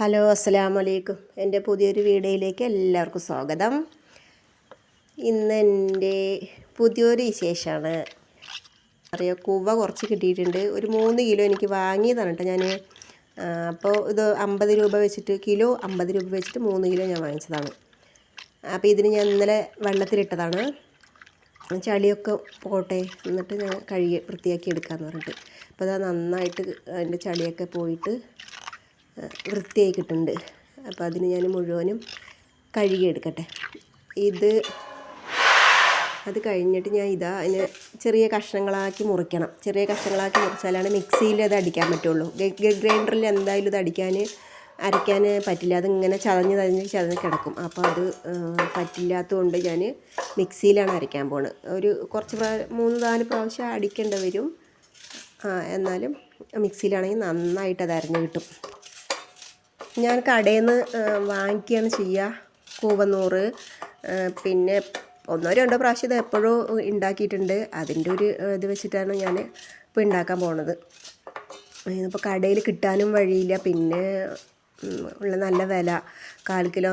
Hello അസ്സലാമു അലൈക്കും എന്റെ പുതിയൊരു വീഡിയോയിലേക്ക് എല്ലാവർക്കും സ്വാഗതം. ഇന്ന് എന്റെ പുതിയൊരു വിശേഷമാണ്. അറിയോ കുവ കുറച്ച് കിട്ടിയിട്ടുണ്ട്. ഒരു മൂന്ന് കിലോ എനിക്ക് വാങ്ങിയതാണ് കേട്ടോ ഞാൻ അപ്പോൾ ഇത് അമ്പത് രൂപ വെച്ചിട്ട് കിലോ അമ്പത് രൂപ വെച്ചിട്ട് മൂന്ന് കിലോ ഞാൻ വാങ്ങിച്ചതാണ്. അപ്പോൾ ഇതിന് ഞാൻ ഇന്നലെ വെള്ളത്തിലിട്ടതാണ്. ചളിയൊക്കെ പോട്ടെ എന്നിട്ട് ഞാൻ കഴുകി വൃത്തിയാക്കി എടുക്കാമെന്ന് പറഞ്ഞിട്ട്. അപ്പോൾ അത് നന്നായിട്ട് അതിന്റെ ചളിയൊക്കെ പോയിട്ട് വൃത്തിയായി കിട്ടുന്നുണ്ട്. അപ്പോൾ അതിന് ഞാൻ മുഴുവനും കഴുകിയെടുക്കട്ടെ ഇത് അത് കഴിഞ്ഞിട്ട് ഞാൻ ഇതാ അതിന് ചെറിയ കഷ്ണങ്ങളാക്കി മുറിക്കണം. ചെറിയ കഷ്ണങ്ങളാക്കി മുറിച്ചാലാണ് മിക്സിയിൽ അത് അടിക്കാൻ പറ്റുള്ളൂ. ഗ്രൈൻഡറിൽ എന്തായാലും ഇത് അടിക്കാൻ അരയ്ക്കാൻ പറ്റില്ല. അതിങ്ങനെ ചതഞ്ഞ് ചതഞ്ഞ് ചതഞ്ഞ് കിടക്കും. അപ്പോൾ അത് പറ്റില്ലാത്തതുകൊണ്ട് ഞാൻ മിക്സിയിലാണ് അരയ്ക്കാൻ പോണത്. ഒരു കുറച്ച് മൂന്ന് നാല് പ്രാവശ്യം അടിക്കേണ്ടി വരും. എന്നാലും മിക്സിയിലാണെങ്കിൽ നന്നായിട്ട് അത് അരഞ്ഞ് കിട്ടും. ഞാൻ കടയിൽ നിന്ന് വാങ്ങിക്കുകയാണ് ചെയ്യുക കൂവന്നൂറ്. പിന്നെ ഒന്നോ രണ്ടോ പ്രാവശ്യം ഇത് എപ്പോഴും ഉണ്ടാക്കിയിട്ടുണ്ട്. അതിന്റെ ഒരു ഇത് വെച്ചിട്ടാണ് ഞാൻ ഇപ്പോൾ ഉണ്ടാക്കാൻ പോണത്. ഇപ്പോൾ കടയിൽ കിട്ടാനും വഴിയില്ല. പിന്നെ ഉള്ള നല്ല വില. കാൽ കിലോ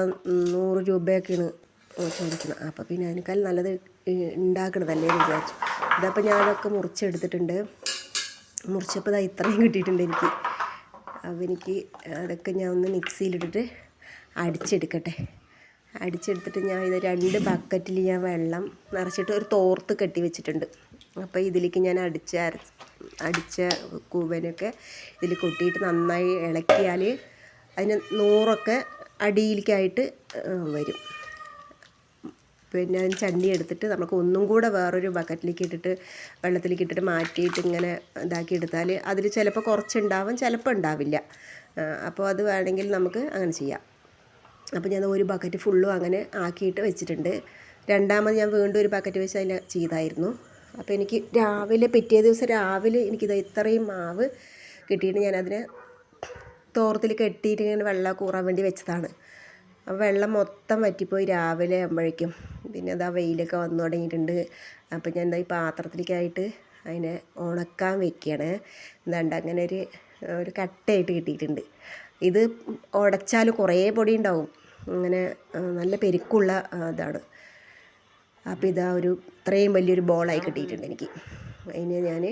നൂറ് രൂപയൊക്കെയാണ് ചോദിക്കുന്നത്. അപ്പോൾ പിന്നെ അതിനേക്കാൾ നല്ലത് ഉണ്ടാക്കണതല്ലേ വിചാരിച്ചു. ഇതപ്പോൾ ഞാനൊക്കെ മുറിച്ചെടുത്തിട്ടുണ്ട്. മുറിച്ചപ്പോൾ ഇതാ ഇത്രയും കിട്ടിയിട്ടുണ്ട് എനിക്ക്. അപ്പോൾ എനിക്ക് അതൊക്കെ ഞാൻ ഒന്ന് മിക്സിയിലിട്ടിട്ട് അടിച്ചെടുക്കട്ടെ. അടിച്ചെടുത്തിട്ട് ഞാൻ ഇത് രണ്ട് ബക്കറ്റിൽ ഞാൻ വെള്ളം നിറച്ചിട്ട് ഒരു തോർത്ത് കെട്ടി വെച്ചിട്ടുണ്ട്. അപ്പോൾ ഇതിലേക്ക് ഞാൻ അടിച്ച അടിച്ച കൂവനൊക്കെ ഇതിൽ കൊട്ടിയിട്ട് നന്നായി ഇളക്കിയാൽ അതിന് നൂറൊക്കെ അടിയിലേക്കായിട്ട് വരും. പിന്നെ ചണ്ടി എടുത്തിട്ട് നമുക്ക് ഒന്നും കൂടെ വേറൊരു ബക്കറ്റിലേക്ക് ഇട്ടിട്ട് വെള്ളത്തിലേക്ക് ഇട്ടിട്ട് മാറ്റിയിട്ട് ഇങ്ങനെ ഇതാക്കി എടുത്താൽ അതിൽ ചിലപ്പോൾ കുറച്ചുണ്ടാവും ചിലപ്പോൾ ഉണ്ടാവില്ല. അപ്പോൾ അത് വേണമെങ്കിൽ നമുക്ക് അങ്ങനെ ചെയ്യാം. അപ്പോൾ ഞാൻ ഒരു ബക്കറ്റ് ഫുള്ളും അങ്ങനെ ആക്കിയിട്ട് വെച്ചിട്ടുണ്ട്. രണ്ടാമത് ഞാൻ വീണ്ടും ഒരു ബക്കറ്റ് വെച്ച് അതിൽ ചെയ്തായിരുന്നു. അപ്പോൾ എനിക്ക് രാവിലെ പിറ്റേ ദിവസം രാവിലെ എനിക്കിത് ഇത്രയും മാവ് കിട്ടിയിട്ട് ഞാനതിനെ തോർത്തിൽ കെട്ടിയിട്ട് ഇങ്ങനെ വെള്ളം കൂറാൻ വേണ്ടി വെച്ചതാണ്. വെള്ളം മൊത്തം വറ്റിപ്പോയി രാവിലെ ആകുമ്പോഴേക്കും പിന്നെ അതാ വെയിലൊക്കെ വന്നു തുടങ്ങിയിട്ടുണ്ട്. അപ്പോൾ ഞാൻ എന്താ ഈ പാത്രത്തിലേക്കായിട്ട് അതിനെ ഉണക്കാൻ വെക്കുകയാണ്. എന്താണ്ട് അങ്ങനെ ഒരു ഒരു കട്ടയായിട്ട് കിട്ടിയിട്ടുണ്ട്. ഇത് ഉടച്ചാൽ കുറേ പൊടി ഉണ്ടാവും. അങ്ങനെ നല്ല പെരുക്കുള്ള ഇതാണ്. അപ്പോൾ ഇതാ ഒരു ഇത്രയും വലിയൊരു ബോളായി കിട്ടിയിട്ടുണ്ട് എനിക്ക്. അതിനെ ഞാൻ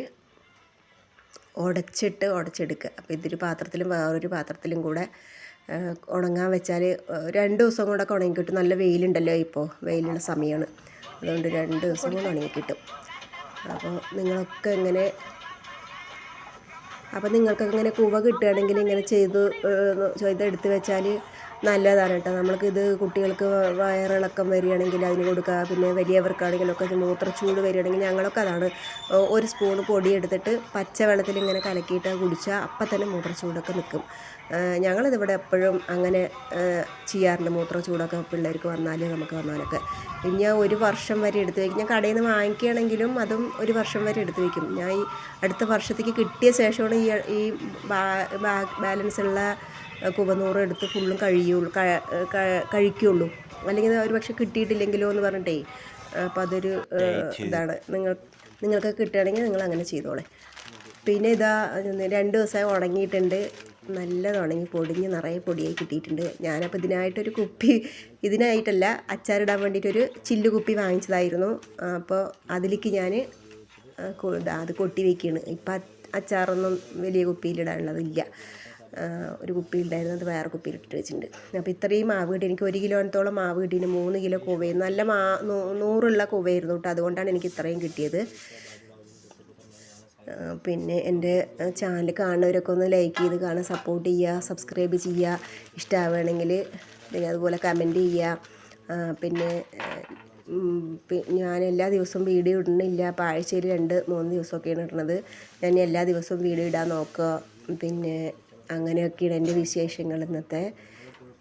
ഉടച്ചിട്ട് ഉടച്ചെടുക്കുക. അപ്പോൾ ഇതൊരു പാത്രത്തിലും വേറൊരു പാത്രത്തിലും കൂടെ ഉണങ്ങാൻ വെച്ചാൽ രണ്ട് ദിവസം കൊണ്ടൊക്കെ ഉണങ്ങി കിട്ടും. നല്ല വെയിലുണ്ടല്ലോ ഇപ്പോൾ വെയിലുള്ള സമയമാണ് അതുകൊണ്ട് രണ്ട് ദിവസം കൊണ്ട് ഉണങ്ങി കിട്ടും. അപ്പോൾ നിങ്ങളൊക്കെ ഇങ്ങനെ അപ്പോൾ നിങ്ങൾക്ക് ഇങ്ങനെ കൂവ കിട്ടുകയാണെങ്കിൽ ഇങ്ങനെ ചെയ്ത് ചെയ്തെടുത്ത് വെച്ചാൽ നല്ലതാണ് കേട്ടോ. നമ്മൾക്കിത് കുട്ടികൾക്ക് വയറിളക്കം വരികയാണെങ്കിൽ അതിന് കൊടുക്കുക. പിന്നെ വലിയവർക്കാണെങ്കിലൊക്കെ മൂത്രച്ചൂട് വരികയാണെങ്കിൽ ഞങ്ങളൊക്കെ അതാണ്. ഒരു സ്പൂൺ പൊടി എടുത്തിട്ട് പച്ച വെള്ളത്തിൽ ഇങ്ങനെ കലക്കിയിട്ട് കുടിച്ചാൽ അപ്പം തന്നെ മൂത്രച്ചൂടൊക്കെ നിൽക്കും. ഞങ്ങളിതിവിടെ എപ്പോഴും അങ്ങനെ ചെയ്യാറുണ്ട് മൂത്രച്ചൂടൊക്കെ പിള്ളേർക്ക് വന്നാൽ നമുക്ക് വന്നാലൊക്കെ. പിന്നെ ഒരു വർഷം വരെ എടുത്ത് വയ്ക്കും ഞാൻ കടയിൽ നിന്ന് വാങ്ങിക്കുകയാണെങ്കിലും അതും ഒരു വർഷം വരെ എടുത്ത് വയ്ക്കും. ഞാൻ ഈ അടുത്ത വർഷത്തേക്ക് കിട്ടിയ ശേഷമാണ് ഈ ഈ ബാലൻസ് ഉള്ള കുവനൂറ് എടുത്ത് ഫുള്ളും കഴിയുള്ളൂ കഴിക്കുള്ളൂ. അല്ലെങ്കിൽ ഒരു പക്ഷെ കിട്ടിയിട്ടില്ലെങ്കിലോ എന്ന് പറഞ്ഞിട്ടേ അപ്പം അതൊരു ഇതാണ്. നിങ്ങൾ നിങ്ങൾക്ക് കിട്ടുകയാണെങ്കിൽ നിങ്ങൾ അങ്ങനെ ചെയ്തോളെ. പിന്നെ ഇതാ രണ്ട് ദിവസമായി ഉണങ്ങിയിട്ടുണ്ട്. നല്ലത് ഉണങ്ങി പൊടിഞ്ഞ് നിറയെ പൊടിയായി കിട്ടിയിട്ടുണ്ട്. ഞാനപ്പോൾ ഇതിനായിട്ടൊരു കുപ്പി ഇതിനായിട്ടല്ല അച്ചാറിടാൻ വേണ്ടിയിട്ടൊരു ചില്ലു കുപ്പി വാങ്ങിച്ചതായിരുന്നു. അപ്പോൾ അതിലേക്ക് ഞാൻ അത് കൊട്ടി വയ്ക്കുകയാണ് ഇപ്പം അച്ചാറൊന്നും വലിയ കുപ്പിയിലിടാനുള്ളതില്ല ഒരു കുപ്പി ഉണ്ടായിരുന്നു അത് വേറെ കുപ്പിയിൽ ഇട്ടിട്ട് വെച്ചിട്ടുണ്ട്. അപ്പോൾ ഇത്രയും മാവ് കിട്ടി. എനിക്ക് ഒരു കിലോത്തോളം മാവ് കിട്ടിയിട്ട് മൂന്ന് കിലോ കുവയും നല്ല മാ നൂറുള്ള കുവയായിരുന്നു കേട്ടോ. അതുകൊണ്ടാണ് എനിക്ക് ഇത്രയും കിട്ടിയത്. പിന്നെ എന്റെ ചാനൽ കാണുന്നവരൊക്കെ ഒന്ന് ലൈക്ക് ചെയ്ത് കാണാൻ സപ്പോർട്ട് ചെയ്യുക സബ്സ്ക്രൈബ് ചെയ്യുക. ഇഷ്ടമാവുകയാണെങ്കിൽ പിന്നെ അതുപോലെ കമന്റ് ചെയ്യുക. പിന്നെ ഞാൻ എല്ലാ ദിവസവും വീഡിയോ ഇടുന്നില്ല. അപ്പോൾ ആഴ്ചയിൽ രണ്ട് മൂന്ന് ദിവസമൊക്കെയാണ് ഇടുന്നത്. ഞാൻ എല്ലാ ദിവസവും വീഡിയോ ഇടാൻ നോക്കുക. പിന്നെ അങ്ങനെയൊക്കെയാണ് എന്റെ വിശേഷങ്ങൾ ഇന്നത്തെ.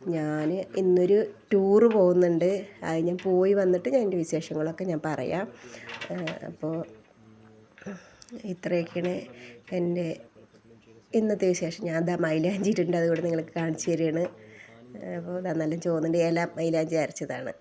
ഞാൻ ഇന്നൊരു ടൂറ് പോകുന്നുണ്ട്. അത് ഞാൻ പോയി വന്നിട്ട് ഞാൻ എന്റെ വിശേഷങ്ങളൊക്കെ ഞാൻ പറയാം. അപ്പോൾ ഇത്രയൊക്കെയാണ് എന്റെ ഇന്നത്തെ വിശേഷം. ഞാൻ അതാ മൈലാഞ്ചിയിട്ടുണ്ട് അതുകൂടെ നിങ്ങൾക്ക് കാണിച്ചു തരികയാണ് അപ്പോൾ നല്ല ചോന്നിന്റെ ഇല മൈലാഞ്ചി അരച്ചതാണ്.